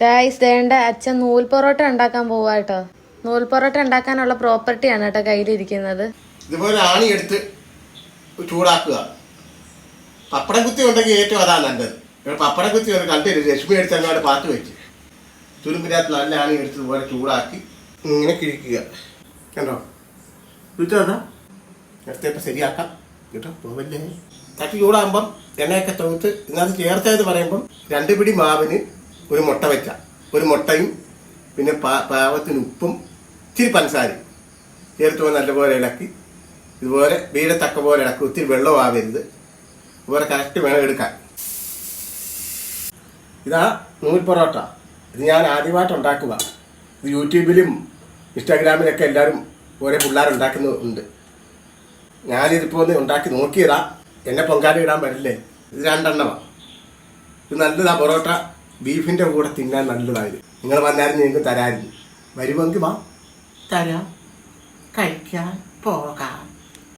Guys ദേണ്ട അച്ഛൻ നൂൽ പൊറോട്ട ഉണ്ടാക്കാൻ പോവാ കേട്ടോ. നൂൽ പൊറോട്ട ഉണ്ടാക്കാനുള്ള പ്രോപ്പർട്ടിയാണ് കേട്ടോ കയ്യിലിരിക്കുന്നത്. ഇതുപോലെ ആണി എടുത്ത് ചൂടാക്കുക. പപ്പടം കുത്തി ഉണ്ടെങ്കിൽ ഏറ്റവും അതാണ് നല്ലത്. ഇവിടെ പപ്പടം കുത്തി ഒന്ന് കണ്ടില്ല രശ്മി എടുത്ത് അങ്ങോട്ട് പാത്ത് വെച്ച്. തുരുമ്പിനകത്ത് നല്ല ആണി എടുത്ത് ഇതുപോലെ ചൂടാക്കി ഇങ്ങനെ കിഴിക്കുക. കണ്ടോ? അതാ എടുത്തപ്പോൾ ശരിയാക്കാം. കേട്ടോ? പോവല്ലേ? തട്ടി ചൂടാകുമ്പം എണ്ണയൊക്കെ തൊഴുത്ത് ഇതിനകത്ത് ചേർത്തതെന്ന് പറയുമ്പം രണ്ട് പിടി മാവിന് ഒരു മുട്ട വെച്ച ഒരു മുട്ടയും പിന്നെ പാ- പാവത്തിന് ഉപ്പും ഇത്തിരി പഞ്ചസാരയും. ചേർത്ത് നല്ലപോലെ ഇളക്കി. ഇതുപോലെ വീഴത്തക്ക പോലെ ഇളക്കി. ഒത്തിരി വെള്ളം ആവരുത്. ഇതുപോലെ കറക്റ്റ് വേണം എടുക്കാൻ. ഇതാ നൂൽ പൊറോട്ട. ഇത് ഞാൻ ആദ്യമായിട്ട് ഉണ്ടാക്കുക. ഇത് യൂട്യൂബിലും ഇൻസ്റ്റാഗ്രാമിലൊക്കെ എല്ലാവരും ഓരോ പിള്ളേർ ഉണ്ടാക്കുന്നുണ്ട് ഞാനിതിപ്പോൾ ഒന്ന് ഉണ്ടാക്കി നോക്കിയതാ. എന്നെ പൊങ്കാല ഇടാൻ പറ്റില്ലേ ഇത് രണ്ടെണ്ണമാണ് ഇത് നല്ലതാ പൊറോട്ട. ബീഫിന്റെ കൂടെ തിന്നാൻ നല്ലതായത്. നിങ്ങൾ വന്നാലും നിങ്ങൾക്ക് തരാമായിരുന്നു. വരുമെങ്കിൽ വാ. തരാം. കഴിക്കാൻ പോകാം.